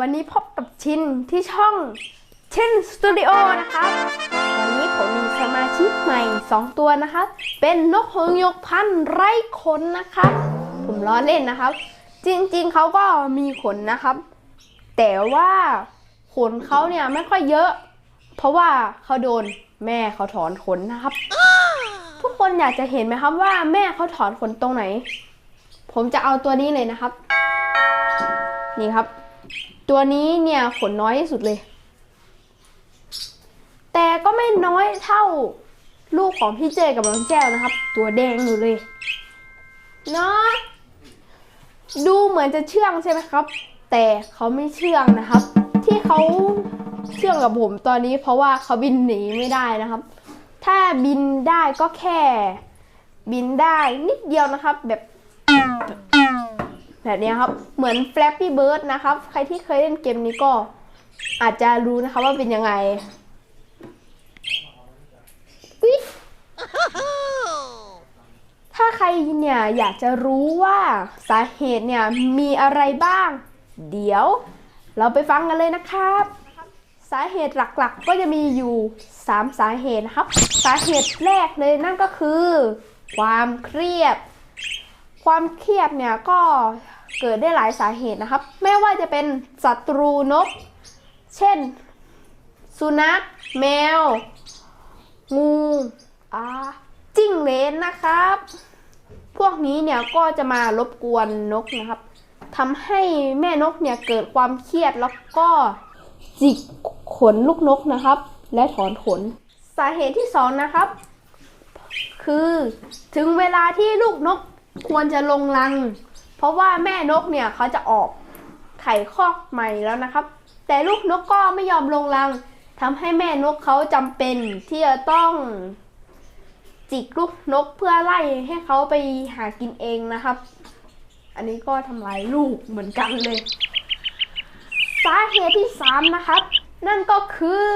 วันนี้พบกับชินที่ช่องชินสตูดิโอนะครับ วันนี้ผมมีสมาชิกใหม่ 2 ตัวนะครับ เป็นนกหงยกพันธุ์ไร้ขนนะครับ ผมล้อเล่นนะครับ จริงๆเขาก็มีขนนะครับ แต่ว่าขนเขาเนี่ยไม่ค่อยเยอะ เพราะว่าเขาโดนแม่เขาถอนขนนะครับ ทุกคนอยากจะเห็นไหมครับว่าแม่เขาถอนขนตรงไหน ผมจะเอาตัวนี้เลยนะครับ นี่ครับ ตัวนี้เนี่ยขนน้อยที่สุดเลย แต่ก็ไม่น้อยเท่าลูกของพี่เจกับน้องแจ้วนะครับ ตัวแดงอยู่เลยเนาะดูเหมือนจะเชื่องใช่ไหมครับ แต่เขาไม่เชื่องนะครับ ที่เขาเชื่องกับผมตอนนี้ เพราะว่าเขาบินหนีไม่ได้นะครับ ถ้าบินได้ก็แค่ บินได้นิดเดียวนะครับ แบบ แบบนี้ครับ เหมือน Flappy Bird นะครับ ใครที่เคยเล่นเกมนี้ก็อาจจะรู้นะคะว่าเป็นยังไงถ้าใครเนี่ยอยากจะรู้ว่าสาเหตุเนี่ยมีอะไรบ้าง เดี๋ยวเราไปฟังกันเลยนะครับ สาเหตุหลักๆ ก็จะมีอยู่ 3 สาเหตุนะครับ สาเหตุแรกเลยนั่นก็คือ ความเครียด ความเครียดเนี่ยก็ เกิดได้หลายสาเหตุนะครับ ไม่ว่าจะเป็นศัตรูนก เช่น สุนัข แมว งูอ่าจิ้งเหลนนะครับ พวกนี้เนี่ยก็จะมารบกวนนกนะครับทำให้แม่นกเนี่ยเกิดความเครียดแล้วก็จิกขนลูกนกนะครับ และถอนขน สาเหตุที่สองนะครับ คือถึงเวลาที่ลูกนกควรจะลงรัง ราะว่าแม่นกเนี่ยเขาจะออกไข่คอกใหม่แล้วนะครับ แต่ลูกนกก็ไม่ยอมลงรังทำให้แม่นกเขาจำเป็นที่จะต้อง จิกลูกนกเพื่อไล่ให้เขาไปหากินเองนะครับ อันนี้ก็ทำลายลูกเหมือนกันเลย สาเหตุที่สามนะครับ นั่นก็คือ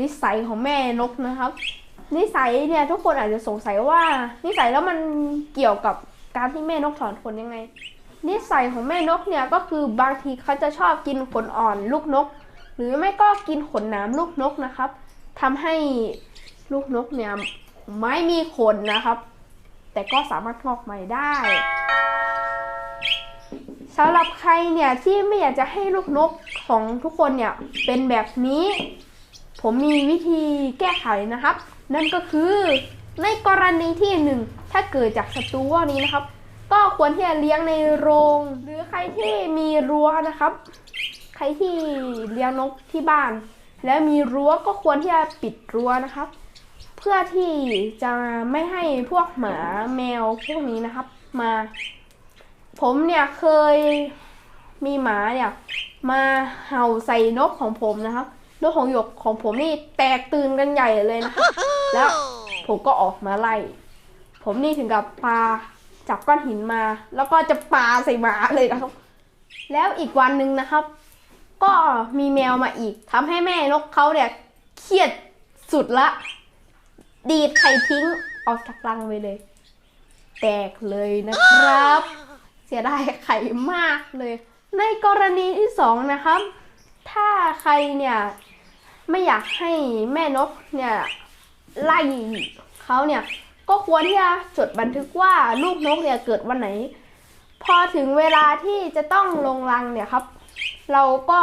นิสัยของแม่นกนะครับ นิสัยเนี่ยทุกคนอาจจะสงสัยว่า นิสัยแล้วมันเกี่ยวกับ การที่แม่นกถอนขนยังไง นิสัยของแม่นกเนี่ยก็คือบางทีเขาจะชอบกินขนอ่อนลูกนก หรือไม่ก็กินขนนามลูกนกนะครับทำให้ลูกนกเนี่ยไม่มีขนนะครับ แต่ก็สามารถงอกใหม่ได้สำหรับใครเนี่ยที่ไม่อยากจะให้ลูกนกของทุกคนเนี่ยเป็นแบบนี้ ผมมีวิธีแก้ไขนะครับ นั่นก็คือ ในกรณีที่หนึ่งถ้าเกิดจากศัตรูพวกนี้นะครับ ก็ควรที่จะเลี้ยงในโรง หรือใครที่มีรั้วนะครับ ใครที่เลี้ยงนกที่บ้าน แล้วมีรั้วก็ควรที่จะปิดรั้วนะครับ เพื่อที่จะไม่ให้พวกหมาแมวพวกนี้นะครับ มา ผมเนี่ยเคยมีหมาเนี่ยมาเห่าใส่นกของผมนะครับนกของหยกของผมนี่แตกตื่นกันใหญ่เลยนะครับแล้ว ผมก็ออกมาไล่ ผมนี่ถึงกับปาจับก้อนหินมา แล้วก็จะปาใส่หมาเลยครับ แล้วอีกวันหนึ่งนะครับ ก็มีแมวมาอีกทำให้แม่นกเขาเนี่ยเครียดสุดละ ดีดไข่ทิ้งออกจากรังไปเลย แตกเลยนะครับ เสียดายไข่มากเลย ในกรณีที่สองนะครับ ถ้าใครเนี่ยไม่อยากให้แม่นกเนี่ย ไล่เขาเนี่ยก็ควรที่จะจดบันทึกว่าลูกนกเนี่ยเกิดวันไหน พอถึงเวลาที่จะต้องลงรังเนี่ยครับ เราก็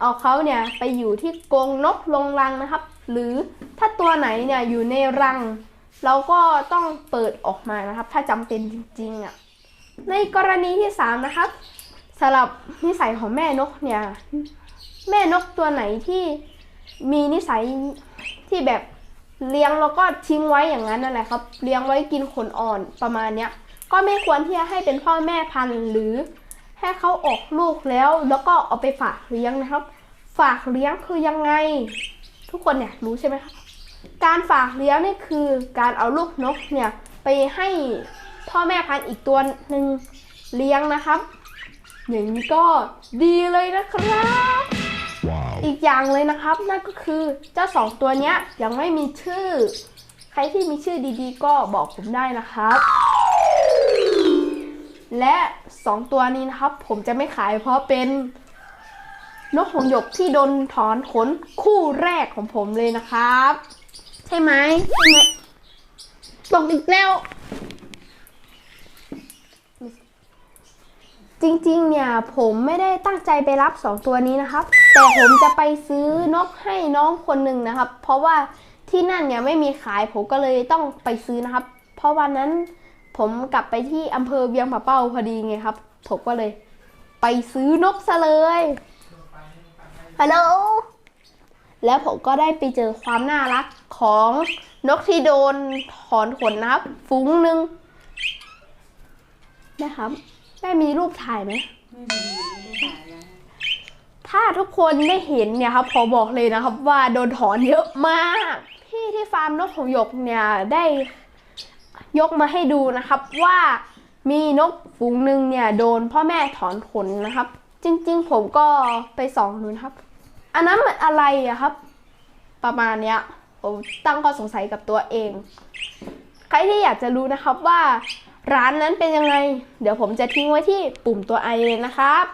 เอาเขาเนี่ยไปอยู่ที่กรงนกลงรังนะครับ หรือถ้าตัวไหนเนี่ยอยู่ในรัง เราก็ต้องเปิดออกมานะครับ ถ้าจำเป็นจริงๆอะในกรณีที่สามนะครับสำหรับนิสัยของแม่นกเนี่ยแม่นกตัวไหนที่มีนิสัยที่แบบ เลี้ยงแล้วก็ทิ้งไว้อย่างนั้นนั่นแหละครับ เลี้ยงไว้กินขนอ่อนประมาณเนี้ยก็ไม่ควรที่จะให้เป็นพ่อแม่พันธุ์หรือให้เขาออกลูกแล้ว แล้วก็เอาไปฝากเลี้ยงนะครับ ฝากเลี้ยงคือยังไง ทุกคนเนี่ยรู้ใช่ไหมครับการฝากเลี้ยงนี่คือการเอาลูกนกเนี่ยไปให้พ่อแม่พันธุ์อีกตัวหนึ่งเลี้ยงนะครับ อย่างนี้ก็ดีเลยนะครับ อีกอย่างเลยนะครับ นั่นก็คือเจ้าสองตัวเนี้ยยังไม่มีชื่อ ใครที่มีชื่อดีๆ ก็บอกผมได้นะครับ และสองตัวนี้นะครับ ผมจะไม่ขายเพราะเป็นนกหงหยกที่โดนถอนขนคู่แรกของผมเลยนะครับ ใช่ไหมใช่ไหมตกอีกแล้ว จริงๆเนี่ยผมไม่ได้ตั้งใจไปรับสองตัวนี้นะครับ แต่ผมจะไปซื้อนกให้น้องคนหนึ่งนะครับ เพราะว่าที่นั่นเนี่ยไม่มีขายผมก็เลยต้องไปซื้อนะครับ เพราะวันนั้นผมกลับไปที่อำเภอเวียงป่าเป้าพอดีไงครับผมก็เลย ไปซื้อนกซะเลยฮัลโหลแล้วผมก็ได้ไปเจอความน่ารักของนกที่โดนถอนขนนะครับฟุ้งหนึ่งนะครับแม่มีรูปถ่ายไหมไม่มีไม่ได้ถ่ายแล้ว ถ้าทุกคนได้เห็นเนี่ยครับขอบอกเลยนะครับ ว่าโดนถอนเยอะมากพี่ที่ฟาร์มนกหงหยกเนี่ยได้ยกมาให้ดูนะครับว่ามีนกฝูงหนึ่งเนี่ยโดนพ่อแม่ถอนขนนะครับ จริงๆ ผมก็ไปส่องดูนะครับ อันนั้นมันอะไรอะครับ ประมาณเนี้ยผมตั้งข้อสงสัยกับตัวเอง ใครที่อยากจะรู้นะครับว่าร้านนั้นเป็นยังไง เดี๋ยวผมจะทิ้งไว้ที่ปุ่มตัวไอเลยนะครับ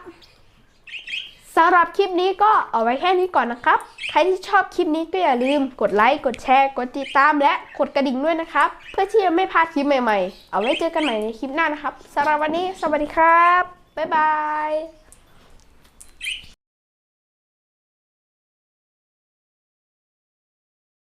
สำหรับคลิปนี้ก็เอาไว้แค่นี้ก่อนนะครับ ใครที่ชอบคลิปนี้ก็อย่าลืมกดไลค์ กดแชร์ กดติดตาม และกดกระดิ่งด้วยนะครับ เพื่อที่จะไม่พลาดคลิปใหม่ๆ เอาไว้เจอกันใหม่ในคลิปหน้านะครับสำหรับวันนี้ สวัสดีครับ บ๊ายบาย